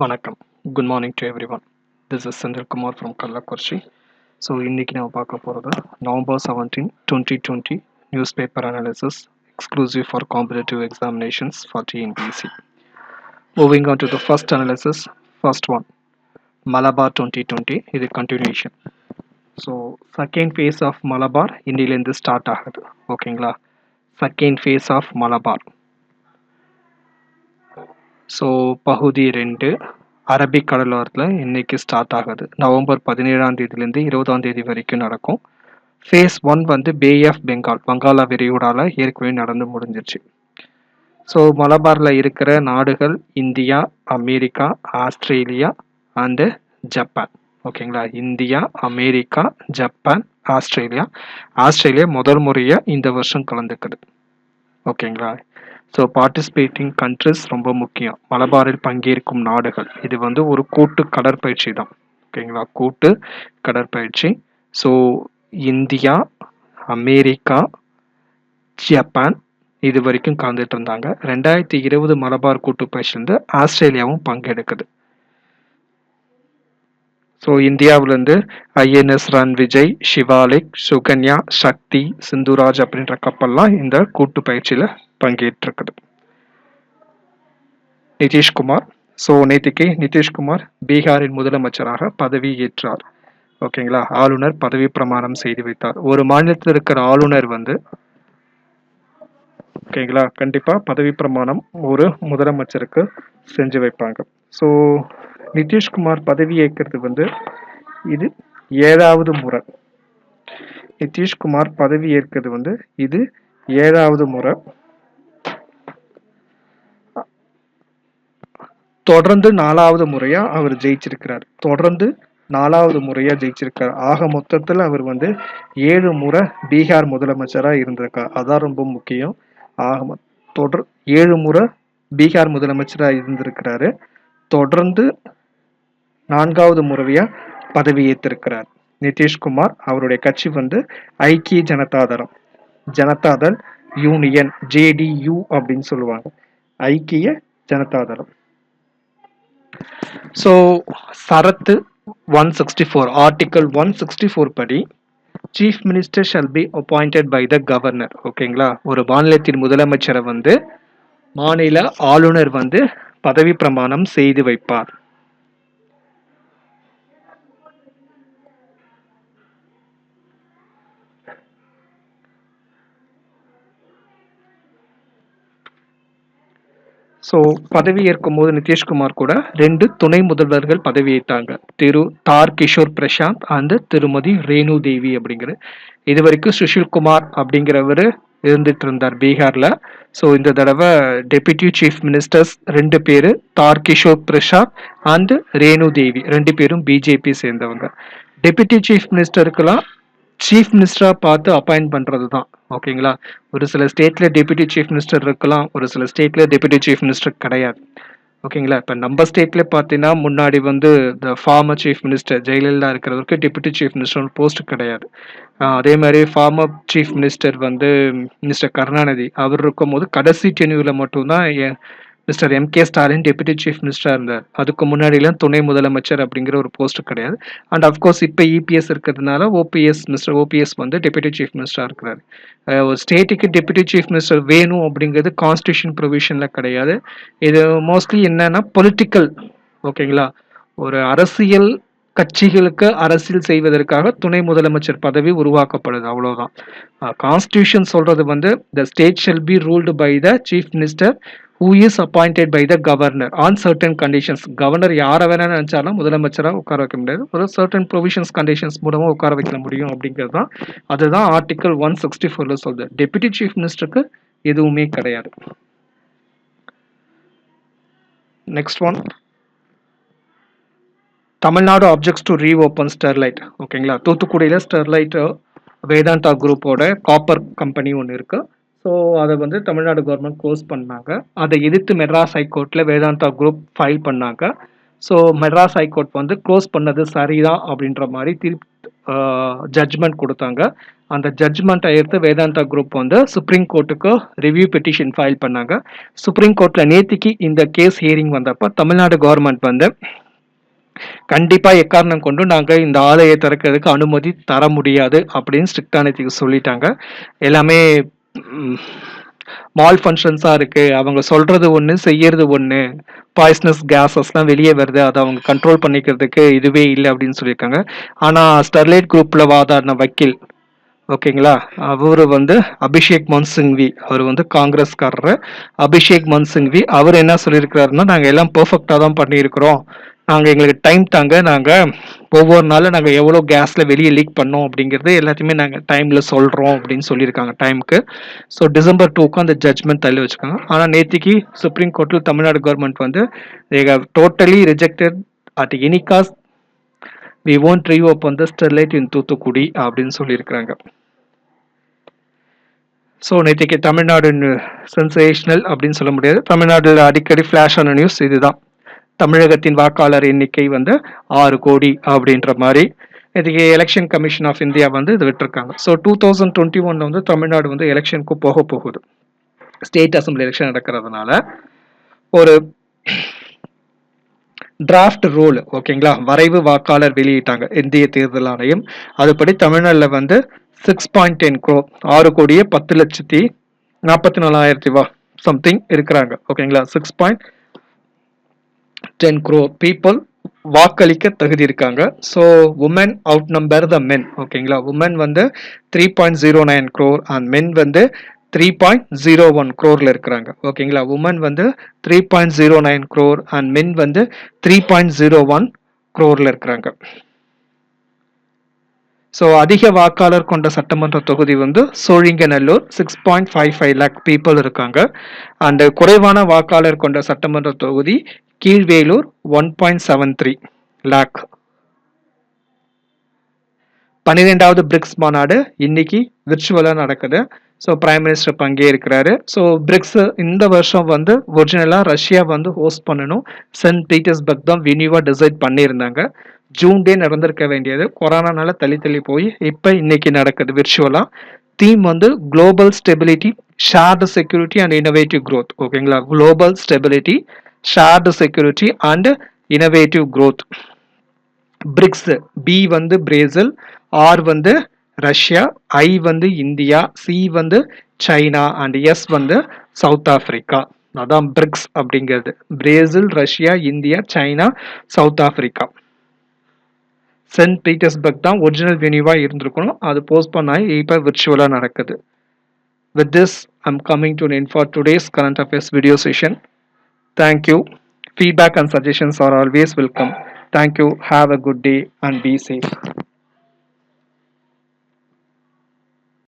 வணக்கம். Good morning to everyone this is Senthilkumar from Kallakurichi so இன்றைக்கி நம்ம பார்க்க போகிறது November seventeen twenty twenty news paper analysis exclusive for competitive examinations for TNPSC moving on to the first analysis first one Malabar twenty twenty இது continuation so second phase of Malabar இன்னிலேருந்து start ஆகுது. ஓகேங்களா second phase of Malabar so பகுதி ரெண்டு Arabic கடலோரத்தில் இன்னைக்கு start ஆகுது. November பதினேழாம் தேதியிலேருந்து இருபதாம் தேதி வரைக்கும் நடக்கும். ஃபேஸ் ஒன் வந்து பே ஆஃப் பெங்கால் வங்காள விரிகுடால ஏற்கனவே நடந்து முடிஞ்சிருச்சு. ஸோ மலபாரில் இருக்கிற நாடுகள் India America Australia and Japan. ஓகேங்களா India America Japan Australia. Australia முதல் முறையாக இந்த வருஷம் கலந்துக்குது. ஓகேங்களா ஸோ பார்ட்டிசிபேட்டிங் கண்ட்ரிஸ் ரொம்ப முக்கியம். மலபாரில் பங்கேற்கும் நாடுகள். இது வந்து ஒரு கூட்டு கடற்பயிற்சி தான். ஓகேங்களா கூட்டு கடற்பயிற்சி. ஸோ இந்தியா அமெரிக்கா ஜப்பான் இது வரைக்கும் கலந்துட்டு இருந்தாங்க. ரெண்டாயிரத்தி இருபது மலபார் கூட்டு பயிற்சியிலேருந்து ஆஸ்திரேலியாவும் பங்கெடுக்குது. ஸோ இந்தியாவிலேருந்து ஐஎன்எஸ் ரன் விஜய் சிவாலிக் சுகன்யா சக்தி சிந்துராஜ் அப்படின்ற கப்பல்லாம் இந்த கூட்டு பயிற்சியில் பங்கேற்றிருக்குது நிதிஷ்குமார் ஸோ நேற்றுக்கு நிதிஷ்குமார் பீகாரின் முதலமைச்சராக பதவி ஏற்றார். ஓகேங்களா? ஆளுநர் பதவி பிரமாணம் செய்து வைத்தார். ஒரு மாநிலத்தில் இருக்கிற ஆளுநர் வந்து ஓகேங்களா? கண்டிப்பாக பதவி பிரமாணம் ஒரு முதலமைச்சருக்கு செஞ்சு வைப்பாங்க. ஸோ நிதிஷ்குமார் பதவி ஏற்கிறது வந்து இது ஏழாவது முறை. நிதிஷ்குமார் பதவி ஏற்கிறது வந்து இது ஏழாவது முறை. தொடர்ந்து நாலாவது முறையா அவர் ஜெயிச்சிருக்கிறார். தொடர்ந்து நாலாவது முறையா ஜெயிச்சிருக்கார். ஆக மொத்தத்தில் அவர் வந்து ஏழு முறை பீகார் முதலமைச்சராக இருந்திருக்கார். அதான் ரொம்ப முக்கியம். ஆக தொடர் ஏழு முறை பீகார் முதலமைச்சராக இருந்திருக்கிறாரு. தொடர்ந்து நான்காவது முறையா பதவியேற்றிருக்கிறார் நிதிஷ்குமார் அவருடைய கட்சி வந்து ஐக்கிய ஜனதாதளம் ஜனதாதள் யூனியன் ஜேடியு அப்படின்னு சொல்லுவாங்க. ஐக்கிய ஜனதாதளம். ஸோ சரத்து one sixty four article one sixty four படி chief minister shall be appointed by the governor ஓகேங்களா ஒரு மாநிலத்தின் முதலமைச்சரை வந்து மாநில ஆளுநர் வந்து பதவி பிரமாணம் செய்து வைப்பார். ஸோ பதவி ஏற்கும் போது நிதிஷ்குமார் கூட ரெண்டு துணை முதல்வர்கள் பதவி ஏற்றாங்க. திரு தார் கிஷோர் பிரசாந்த் அண்ட் திருமதி ரேணு தேவி அப்படிங்கிற. இது வரைக்கும் சுஷில்குமார் அப்படிங்கிறவர் இருந்துட்டு இருந்தார் பீகார்ல. ஸோ இந்த தடவை டெபியூட்டி சீஃப் மினிஸ்டர்ஸ் ரெண்டு பேர் தார் கிஷோர் பிரசாத் அண்ட் ரேணு தேவி. ரெண்டு பேரும் பிஜேபி சேர்ந்தவங்க. டெபியூட்டி சீஃப் மினிஸ்டருக்கெல்லாம் சீஃப் மினிஸ்டராக பார்த்து அப்பாயிண்ட் பண்ணுறது தான் ஓகேங்களா ஒரு சில ஸ்டேட்டில் டெபியூட்டி சீஃப் மினிஸ்டர் இருக்கலாம் ஒரு சில ஸ்டேட்டில் டெபியூட்டி சீஃப் மினிஸ்டர் கிடையாது. ஓகேங்களா இப்போ நம்ம ஸ்டேட்டில் பார்த்தீங்கன்னா முன்னாடி வந்து இந்த ஃபார்மர் சீஃப் மினிஸ்டர் ஜெயலலிதா இருக்கிறவருக்கு டெபியூட்டி சீஃப் மினிஸ்டர் போஸ்ட் கிடையாது. அதே மாதிரி ஃபார்மர் சீஃப் மினிஸ்டர் வந்து மினிஸ்டர் கருணாநிதி அவர் இருக்கும் போது கடைசி டென்யூவில் மட்டும்தான் Mister M. K. Stalin deputy chief மினிஸ்டராக இருந்தார். அதுக்கு முன்னாடிலாம் துணை முதலமைச்சர் அப்படிங்கிற ஒரு போஸ்ட் கிடையாது. அண்ட் அஃப்கோர்ஸ் இப்போ இபிஎஸ் இருக்கிறதுனால ஓபிஎஸ் மிஸ்டர் ஓபிஎஸ் வந்து டெபுட்டி சீஃப் மினிஸ்டராக இருக்கிறார். ஒரு ஸ்டேட்டுக்கு டெபுட்டி சீஃப் மினிஸ்டர் வேணும் அப்படிங்கிறது கான்ஸ்டியூஷன் ப்ரொவிஷனில் கிடையாது. இது மோஸ்ட்லி என்னன்னா பொலிட்டிக்கல் ஓகேங்களா? ஒரு அரசியல் கட்சிகளுக்கு அரசியல் செய்வதற்காக துணை முதலமைச்சர் பதவி உருவாக்கப்படுது அவ்வளோதான் கான்ஸ்டியூஷன் சொல்றது வந்து the state shall be ruled by the chief minister who is appointed by the governor on certain conditions governor யாரை வேணா நினைச்சாலும் முதலமைச்சராக உட்கார வைக்க முடியாது. ஒரு சர்டன் ப்ரொவிஷன்ஸ் கண்டிஷன்ஸ் மூலமாக உட்கார வைக்க முடியும் அப்படிங்கிறது தான். அதுதான் ஆர்டிகல் ஒன் சிக்ஸ்டி ஃபோரில் சொல்லுது. டெபுட்டி சீஃப் மினிஸ்டருக்கு எதுவுமே கிடையாது. Next one Tamil Nadu objects to reopen Sterlite ஓகேங்களா தூத்துக்குடியில் ஸ்டெர்லைட் வேதாந்தா குரூப்போட காப்பர் கம்பெனி ஒன்று இருக்குது ஸோ அதை வந்து தமிழ்நாடு கவர்மெண்ட் க்ளோஸ் பண்ணாங்க. அதை எதிர்த்து மெட்ராஸ் ஹைகோர்ட்டில் வேதாந்தா குரூப் ஃபைல் பண்ணாங்க. ஸோ மெட்ராஸ் ஹைகோர்ட் வந்து க்ளோஸ் பண்ணது சரிதான் அப்படின்ற மாதிரி தீர்ப்பு ஜட்ஜ்மெண்ட் கொடுத்தாங்க. அந்த ஜட்ஜ்மெண்ட்டை எடுத்து வேதாந்தா குரூப் வந்து சுப்ரீம் கோர்ட்டுக்கு ரிவ்யூ பெட்டிஷன் ஃபைல் பண்ணாங்க. சுப்ரீம் கோர்ட்டில் நேத்திக்கு இந்த கேஸ் ஹியரிங் வந்தப்போ தமிழ்நாடு கவர்மெண்ட் வந்து கண்டிப்பாக எக்காரணம் கொண்டு நாங்கள் இந்த ஆலையை திறக்கிறதுக்கு அனுமதி தர முடியாது அப்படின்னு ஸ்ட்ரிக்டா நேத்திக்கு சொல்லிட்டாங்க. எல்லாமே மால் ஃபங்க்ஷன்ஸாக இருக்குது அவங்க சொல்கிறது ஒன்று செய்யறது ஒன்று பாய்ஸ்னஸ் கேஸஸ்லாம் வெளியே வருது. அதை அவங்க கண்ட்ரோல் பண்ணிக்கிறதுக்கு இதுவே இல்லை அப்படின்னு சொல்லியிருக்காங்க. ஆனால் ஸ்டெர்லைட் குரூப்பில் வாதாடின வக்கீல் ஓகேங்களா? அவர் வந்து அபிஷேக் மன்சிங்வி அவர் வந்து காங்கிரஸ்காரர். அபிஷேக் மன்சிங்வி அவர் என்ன சொல்லியிருக்கிறாருன்னா நாங்கள் எல்லாம் பர்ஃபெக்டாக தான் பண்ணியிருக்கிறோம். நாங்கள் எங்களுக்கு டைம் தாங்க. நாங்கள் ஒவ்வொரு நாளும் நாங்கள் எவ்வளோ கேஸில் வெளியே லீக் பண்ணோம் அப்படிங்கிறது எல்லாத்தையுமே நாங்கள் டைமில் சொல்கிறோம் அப்படின்னு சொல்லியிருக்காங்க டைமுக்கு ஸோ டிசம்பர் டூக்கு அந்த ஜட்மெண்ட் தள்ளி வச்சுருக்காங்க. ஆனால் நேற்றுக்கு சுப்ரீம் கோர்ட்டில் தமிழ்நாடு கவர்மெண்ட் வந்து totally rejected at any cost we won't reopen the Sterlite in Thoothukudi அப்படின்னு சொல்லியிருக்கிறாங்க. ஸோ நேற்றுக்கு தமிழ்நாடு சென்சேஷனல் அப்படின்னு சொல்ல முடியாது. தமிழ்நாட்டில் அடிக்கடி ஃப்ளாஷ் ஆன நியூஸ் இதுதான். தமிழகத்தின் வாக்காளர் எண்ணிக்கை வந்து ஆறு கோடி அப்படின்ற மாதிரி. இதுக்கு எலெக்ஷன் கமிஷன் ஆஃப் இந்தியா வந்து இது விட்டுருக்காங்க. ஸோ டூ தௌசண்ட் டுவெண்ட்டி ஒன்ல வந்து தமிழ்நாடு வந்து எலெக்ஷனுக்கு போக போகுது. ஸ்டேட் அசம்பிளி எலெக்ஷன் நடக்கிறதுனால ஒரு டிராஃப்ட் ரூல் ஓகேங்களா வரைவு வாக்காளர் வெளியிட்டாங்க இந்திய தேர்தல் ஆணையம். அதுபடி தமிழ்நாட்டில் வந்து சிக்ஸ் பாயிண்ட் டென் க்ரோ ஆறு கோடியே பத்து லட்சத்தி நாற்பத்தி நாலாயிரத்தி வா சம்திங் இருக்கிறாங்க ஓகேங்களா six point ten crore people வாக்களிக்க தகுதி இருக்காங்க. So women outnumber the men ஓகேங்களா உமன் வந்து three point zero nine crore and men வந்து த்ரீ பாயிண்ட் ஜீரோ ஒன் க்ரோரில் இருக்கிறாங்க. ஓகேங்களா உமன் வந்து three point zero nine crore and men வந்து த்ரீ பாயிண்ட் ஜீரோ ஒன் க்ரோரில் இருக்கிறாங்க. ஸோ அதிக வாக்காளர் கொண்ட சட்டமன்ற தொகுதி வந்து Sholinganallur six point five five lakh people இருக்காங்க. அண்ட் குறைவான வாக்காளர் கொண்ட சட்டமன்ற தொகுதி Kilvelur one point seven three lakh. பன்னிரெண்டாவது பிரிக்ஸ் மாநாடு இன்னைக்கு விர்ச்சுவலாக நடக்குது. ஸோ பிரைம் மினிஸ்டர் பங்கேற்கிறாரு ஸோ பிரிக்ஸ் இந்த வருஷம் வந்து ஒரிஜினலாக ரஷ்யா வந்து ஹோஸ்ட் பண்ணணும். சென்ட் பீட்டர்ஸ்பர்க் தான் வினியூவாக டிசைட் பண்ணியிருந்தாங்க. ஜூன் டே நடந்திருக்க வேண்டியது. கொரோனானால தள்ளி தள்ளி போய் இப்போ இன்னைக்கு நடக்குது விர்ச்சுவலாக தீம் வந்து global stability shared security and innovative growth ஓகேங்களா global stability shared security and innovative growth BRICS B வந்து பிரேசில் ஆர் வந்து ரஷ்யா ஐ வந்து இந்தியா சி வந்து சைனா அண்ட் எஸ் வந்து சவுத் ஆப்பிரிக்கா அதான் பிரிக்ஸ் அப்படிங்கிறது. Brazil Russia India China South Africa Saint Petersburg தான் original வெனியூவாக இருந்திருக்கணும். அது போஸ்ட் ஆகி இப்போ விர்ச்சுவலாக நடக்குது. With this I'm coming to end for today's current affairs video Thank you. Feedback and suggestions are always welcome. Thank you. Have a good day and be safe.